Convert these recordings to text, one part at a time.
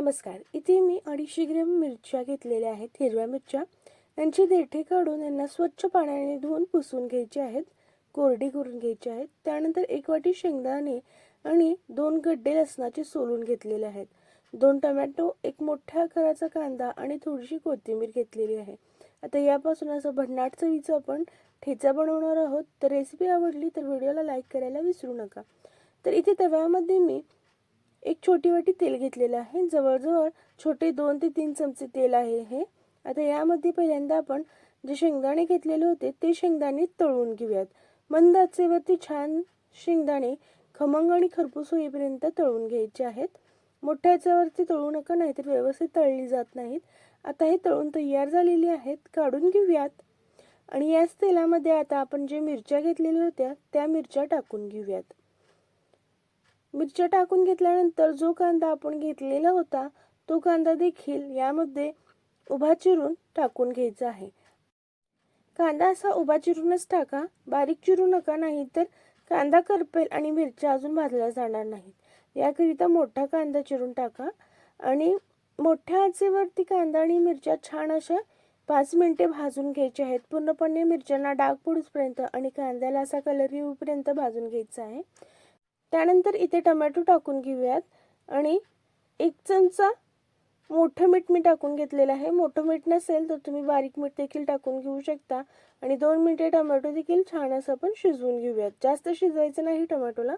नमस्कार. इथे मी अडीचशे ग्रॅम मिरच्या घेतलेल्या आहेत हिरव्या मिरच्या. यांची देठे काढून यांना स्वच्छ पाण्याने धुवून पुसून घ्यायचे आहेत कोरडी करून घ्यायची आहेत. त्यानंतर एक वाटी शेंगदाणे आणि दोन गड्डे लसणाचे सोलून घेतलेले आहेत. दोन टमॅटो एक मोठ्या आकाराचा कांदा आणि थोडीशी कोथिंबीर घेतलेली आहे. आता यापासून असं भन्नाट चवीचं आपण ठेचा बनवणार आहोत. तर रेसिपी आवडली तर व्हिडिओला लाईक करायला विसरू नका. तर इथे तव्यामध्ये मी एक छोटी वाटी तेल घेतलेलं आहे. जवळजवळ छोटे दोन ते तीन चमचे तेल आहे हे. आता यामध्ये पहिल्यांदा आपण जे शेंगदाणे घेतलेले होते ते शेंगदाणे तळून घेऊयात. मंद आचेवरती छान शेंगदाणे खमंग आणि खरपूस होईपर्यंत तळून घ्यायचे आहेत. मोठ्या याच्यावरती तळू नका नाहीतर व्यवस्थित तळली जात नाहीत. आता हे तळून तयार झालेली आहेत काढून घेऊयात. आणि याच तेलामध्ये आता आपण जे मिरच्या घेतलेल्या होत्या त्या मिरच्या टाकून घेऊयात. मिरच्या टाकून घेतल्यानंतर जो कांदा आपण घेतलेला होता तो कांदा देखील यामध्ये उभा चिरून टाकून घ्यायचा आहे. कांदा असा उभा चिरूनच टाका. बारीक चिरू नका नाही तर कांदा करपेल आणि मिरच्या अजून भाजल्या जाणार नाहीत. याकरिता मोठा कांदा चिरून टाका आणि मोठ्या आचेवरती कांदा आणि मिरच्या छान अशा पाच मिनिटे भाजून घ्यायचे आहेत. पूर्णपणे मिरच्यांना डाग पडूसपर्यंत आणि कांद्याला असा कलर येऊपर्यंत भाजून घ्यायचा आहे. त्यानंतर इथे टमॅटो टाकून घेऊयात. आणि एक चमचा मोठं मीठ मी टाकून घेतलेलं आहे. मोठं मीठ नसेल तर तुम्ही बारीक मीठ देखील टाकून घेऊ शकता. आणि दोन मिनटे टमॅटो देखील छान असं पण शिजवून घेऊयात. जास्त शिजवायचं नाही टमॅटोला.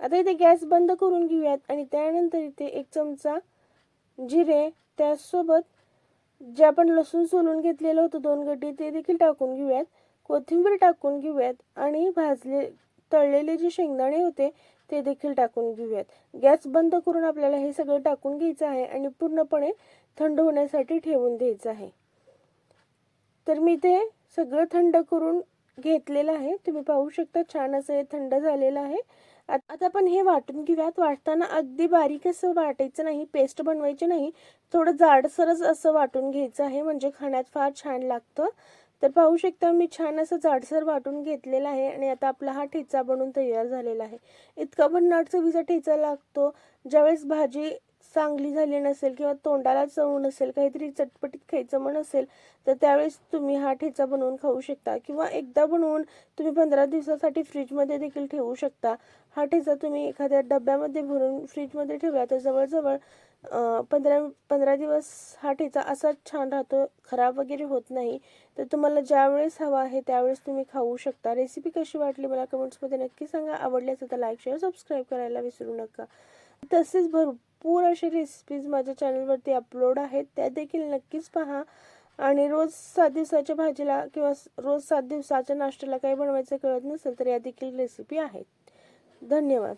आता इथे गॅस बंद करून घेऊयात. आणि त्यानंतर इथे एक चमचा जिरे. त्यासोबत जे आपण लसूण सोलून घेतलेलं होतं दोन गड्डी ते देखील टाकून घेऊयात. कोथिंबीर टाकून घेऊयात. आणि भाजले तळलेले जे शेंगदाणे होते ते देखील टाकून घेऊयात. गॅस बंद करून आपल्याला हे सगळं टाकून घ्यायचं आहे आणि पूर्णपणे थंड होण्यासाठी ठेवून द्यायचं आहे. तर मी ते सगळं थंड करून घेतलेलं आहे. तुम्ही पाहू शकता छान असं हे थंड झालेलं आहे. आता आपण हे वाटून घेऊयात. वाटताना अगदी बारीक असं वाटायचं नाही पेस्ट बनवायची नाही. थोडं जाडसरच असं वाटून घ्यायचं आहे. म्हणजे खाण्यात फार छान लागतं. तर पाहू शकता मी छान असं जाडसर वाटून घेतलेला आहे आणि आता आपला हा ठेचा बनून तयार झालेला आहे. इतका भन्नाट चवीचा ठेचा लागतो. ज्यावेळेस भाजी चांगली झाली नसेल किंवा तोंडाला चव नसेल काहीतरी चटपटीत खायचं मन असेल तर त्यावेळेस तुम्ही हा ठेचा बनवून खाऊ शकता. किंवा एकदा बनवून तुम्ही पंधरा दिवसासाठी फ्रीजमध्ये देखील ठेवू शकता. हा ठेचा तुम्ही एखाद्या डब्यामध्ये भरून फ्रीजमध्ये ठेवला तर जवळजवळ पंधरा पंधरा दिवस हा ठेचा असाच छान राहतो खराब वगैरे होत नाही. तर तुम्हाला ज्यावेळेस हवा आहे त्यावेळेस तुम्ही खाऊ शकता. रेसिपी कशी वाटली मला कमेंट्समध्ये नक्की सांगा. आवडली तर लाईक शेअर सबस्क्राईब करायला विसरू नका. तसेच भरपूर असे रेसिपीज माझ्या चॅनलवरती अपलोड आहेत. त्या देखील नक्कीच पहा. आणि रोज सात दिवसाच्या भाजीला किंवा रोज सात दिवसाच्या नाश्त्याला काही बनवायचं कळत नसेल तर या देखील रेसिपी आहेत. धन्यवाद.